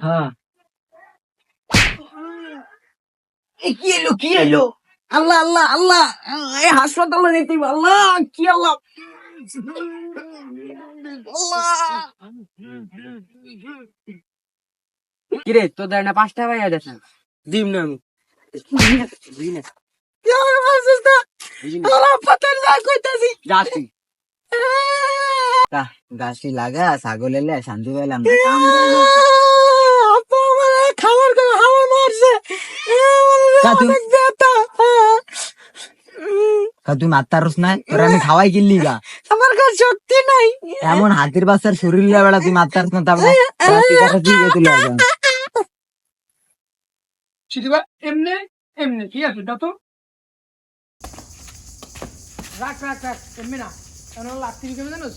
হ্যাঁ। কি এলো কি এলো। আল্লাহ আল্লাহ আল্লাহ। এই হাসপাতালে নিতে আল্লাহ কি আল্লাহ। কিরে তোর দেয় না পাঁচটা ভাই আছে না দিম না। আমি গাছটি লাগা ছাগল এলে শান্তি পেলাম আপা আমার খাবার করে হাওয়া মারছে তা তুই- মাত্তারস না তোর আমি খাওয়াই কিনলি গা। আমার কাছে শক্তি নাই। এমন হাতির বাচ্চার শরীর লিয়া বেড়া তুই মাত্তারস না তারপরে এমনি এমনি ঠিক আছে দাও রাখ রাখ রাখ এমনি না। কেন লাগতে কেমন জানোস?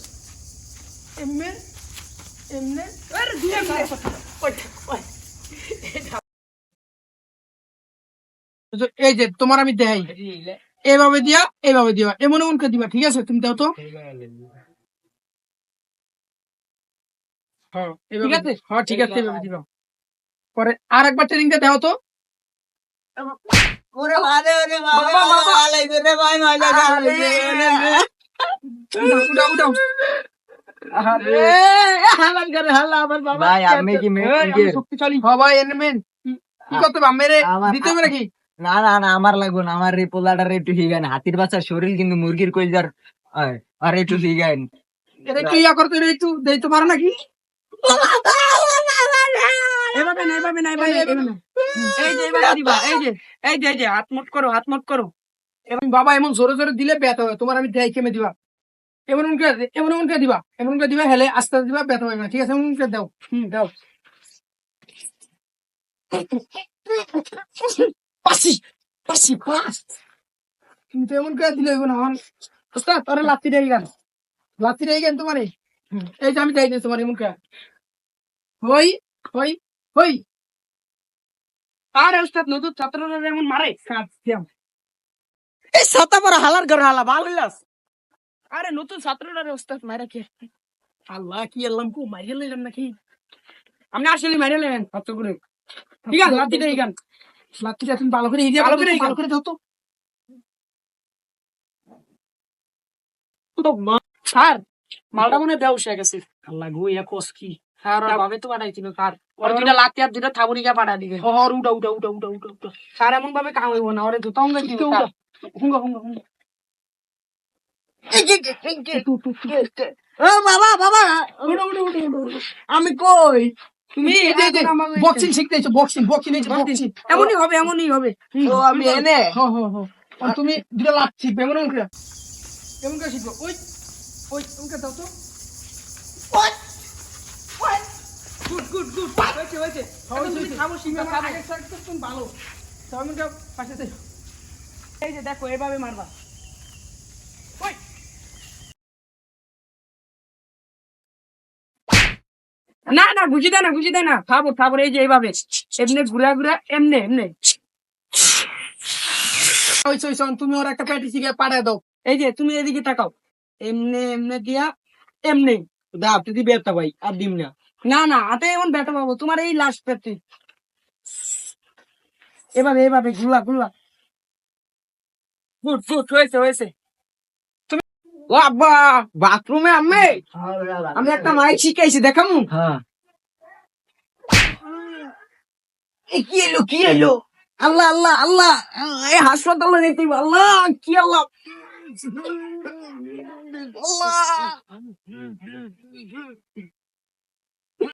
এমনি এমনি আরে দিয়ে ওই ওই। এই যে তোমার আমি দেখাই এভাবে দিয়া এভাবে দিবা এমন এমন করে দিবা ঠিক আছে? তুমি দাও তো। হ্যাঁ ঠিক আছে? হ্যাঁ ঠিক আছে এভাবে দিবা। পরে আর একবার ট্রেনিংটা দাও তো। ভাই আমি কি শক্তিশালী হবাই এনমেন কি করতে মেরে দিতে হবে নাকি? না না না, আমার লাগবে না, আমার এই পোলাটার একটু হিগান হাতির বাচ্চার শরীর কিন্তু মুরগির কইজার আর একটু হিগান একটু ইয়া করতে একটু পারো নাকি? হাত বাবা, এমন দিলে আমি দিবা? দিবা দিবা, হেলে দিবা ঠিক আছে? পাসি পাসি পাস কিন্তু এমন করে দিলে না আমার ওস্তাদ তোরা লাত্তি দেয় লাত্তি দেয় এই যে আমি দেয় দিই তোমার এমন করে। হই হই হই। আরে নতুন ছাত্ররা যেমন মারে এই হালার করে হালা, ভালো আরে নতুন ছাত্ররা ওস্তাদ মারা কে? আল্লাহ, কি এলাম কো মারিয়ে নাকি? আপনি আসলে মারিয়ে নেবেন ছাত্র করে ঠিক আছে এই গান তুমি ভালো করে এই ভালো করে ভালো করে দাও তো স্যার মালটা মনে দেও সে গেছে আল্লাহ গো ইয়া কোস কি ভাবে তো পাঠাইছিল স্যার ওর দুটা লাত্তি আর দুটা থাবুরিকা পাঠা দিবে হর উঠা উঠা উঠা উঠা উঠা স্যার এমন ভাবে কাম হইব না ওরে হুঙ্গা দিবে হুঙ্গা হুঙ্গা হুঙ্গা বাবা বাবা আমি কই তুমি বক্সিং শিখতেছো বক্সিং বক্সিং বক্সিং এমনই হবে এমনই হবে। আমি এনে? হ্যাঁ হ্যাঁ হ্যাঁ। তুমি দুটো লাভ শিখবে এমন এমন করে। এমন করে শিখবে। ওই ওই ওকে দাও তো। গুড গুড গুড হয়েছে হয়েছে। তুমি খাব শিখবে খাব। তুমি ভালো। তো আমি তো পাশে থেকে এই যে দেখো এভাবে মারবা। না না, বুঝি দেয় না, বুঝি দেয় না। খাব খাব এই যে এইভাবে। এমনি ঘুরা ঘুরা, এমনি এমনি। তুমি ওর একটা প্যাটি শিখে পাঠায় দাও। এই যে, তুমি এদিকে তাকাও। এমনি এমনি দিয়া, এমনি। দা দি বেতা ভাই, আর দিম না। না না, হাতে এমন ব্যাটা পাবো, তোমার এই লাস্ট প্যাটি এভাবে এভাবে ঘুলা ঘুলা গুড গুড হয়েছে হয়েছে। ও আব্বা বাথরুমে আম্মে? আমি একটা মাইক শিখাইছি দেখামু? হ্যাঁ। কি এলো কি এলো? আল্লাহ আল্লাহ আল্লাহ। এই হাসপাতালে নিতে আল্লাহ কি আল্লাহ? আল্লাহ।